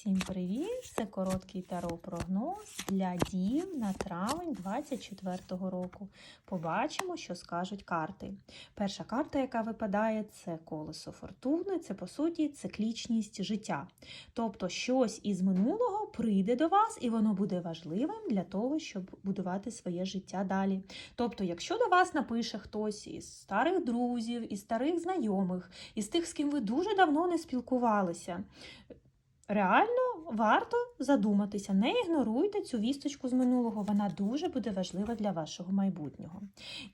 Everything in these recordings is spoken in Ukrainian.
Всім привіт! Це короткий таро-прогноз для дів на травень 24-го року. Побачимо, що скажуть карти. Перша карта, яка випадає, це колесо фортуни, це по суті циклічність життя. Тобто щось із минулого прийде до вас, і воно буде важливим для того, щоб будувати своє життя далі. Тобто, якщо до вас напише хтось із старих друзів, із старих знайомих, із тих, з ким ви дуже давно не спілкувалися. Реально варто задуматися, не ігноруйте цю вісточку з минулого, вона дуже буде важлива для вашого майбутнього.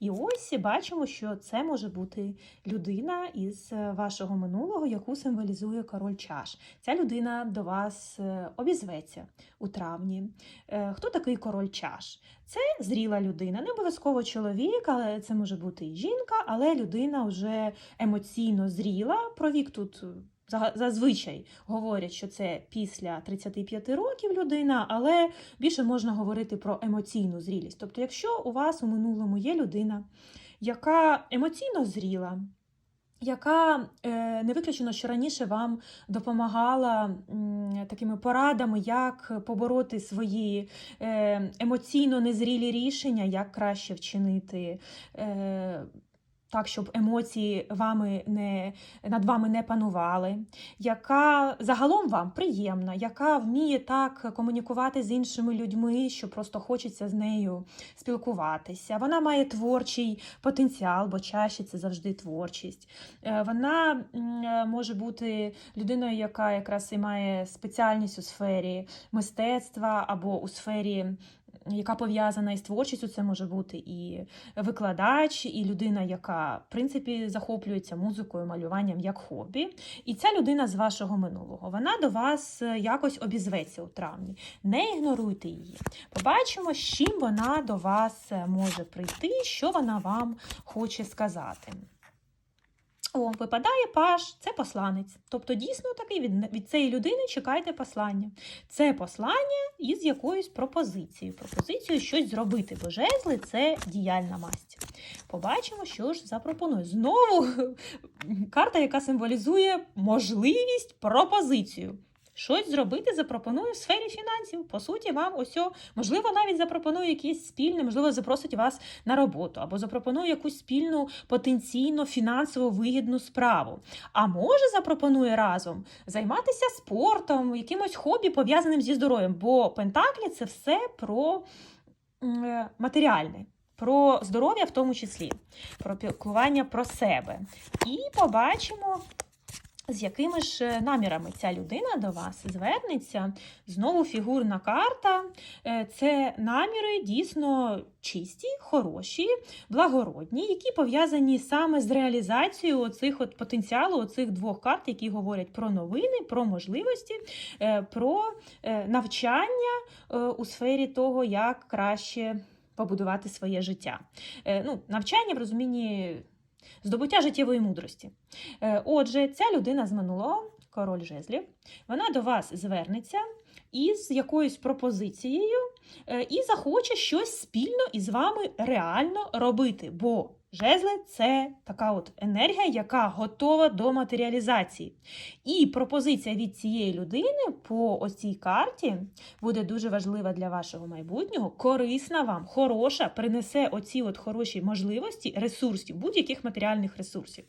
І ось бачимо, що це може бути людина із е, вашого минулого, яку символізує король чаш. Ця людина до вас е, обізветься у травні. Е, Хто такий король чаш? Це зріла людина, не обов'язково чоловік, але це може бути і жінка, але людина вже емоційно зріла. Про вік тут зазвичай говорять, що це після 35 років людина, але більше можна говорити про емоційну зрілість. Тобто, якщо у вас у минулому є людина, яка емоційно зріла, яка е, не виключено, що раніше вам допомагала такими порадами, як побороти свої е, емоційно незрілі рішення, як краще вчинити. Так, щоб емоції вами не, над вами не панували, яка загалом вам приємна, яка вміє так комунікувати з іншими людьми, що просто хочеться з нею спілкуватися. Вона має творчий потенціал, бо чаще це завжди творчість. Е, Вона е, може бути людиною, яка якраз і має спеціальність у сфері мистецтва або у сфері. Яка пов'язана із творчістю, це може бути і викладач, і людина, яка в принципі захоплюється музикою, малюванням як хобі. І ця людина з вашого минулого. Вона до вас е, якось обізветься у травні. Не ігноруйте її. Побачимо, з чим вона до вас е, може прийти, що вона вам хоче сказати. О, випадає паш, це посланець. Тобто, дійсно таки від, від цієї людини чекайте послання. Це послання із якоюсь пропозицією. Пропозицією щось зробити, бо жезли це діяльна масть. Побачимо, що ж запропонує. Знову карта, яка символізує можливість пропозицію. Щось зробити запропонує в сфері фінансів. По суті, вам ось, можливо, навіть запропонує якесь спільне, можливо, запросить вас на роботу, або запропонує якусь спільну потенційно фінансово вигідну справу. А може запропонує разом займатися спортом, якимось хобі пов'язаним зі здоров'ям, бо Пентаклі це все про е, матеріальне. Про здоров'я в тому числі, про піклування про себе. І побачимо, з якими ж е, намірами ця людина до вас звернеться. Знову фігурна карта. Е, Це наміри дійсно чисті, хороші, благородні, які пов'язані саме з реалізацією оцих от потенціалу, оцих двох карт, які говорять про новини, про можливості, е, про навчання у сфері того, як краще побудувати своє життя. Ну, навчання в розумінні здобуття життєвої мудрості. Е, Отже, ця людина з минулого, король жезлів, вона до вас звернеться із якоюсь пропозицією е, і захоче щось спільно із вами реально робити. Бо жезли це така от енергія, яка готова до матеріалізації. І пропозиція від цієї людини по ось цій карті буде дуже важлива для вашого майбутнього, корисна вам, хороша, принесе оці от хороші можливості, ресурсів, будь-яких матеріальних ресурсів.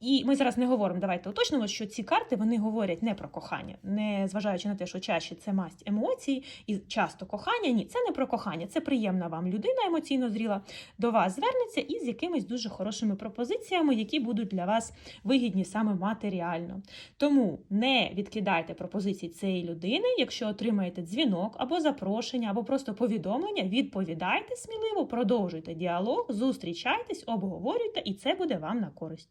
І ми зараз не говоримо, давайте уточнимо, що ці карти вони говорять не про кохання, не зважаючи на те, що чаще це масть емоцій і часто кохання. Ні, це не про кохання, це приємна вам людина емоційно зріла до вас звернеться із якимись дуже хорошими пропозиціями, які будуть для вас вигідні саме матеріально. Тому не відкидайте пропозиції цієї людини, якщо отримаєте дзвінок або запрошення, або просто повідомлення, відповідайте сміливо, продовжуйте діалог, зустрічайтесь, обговорюйте, і це буде вам на користь.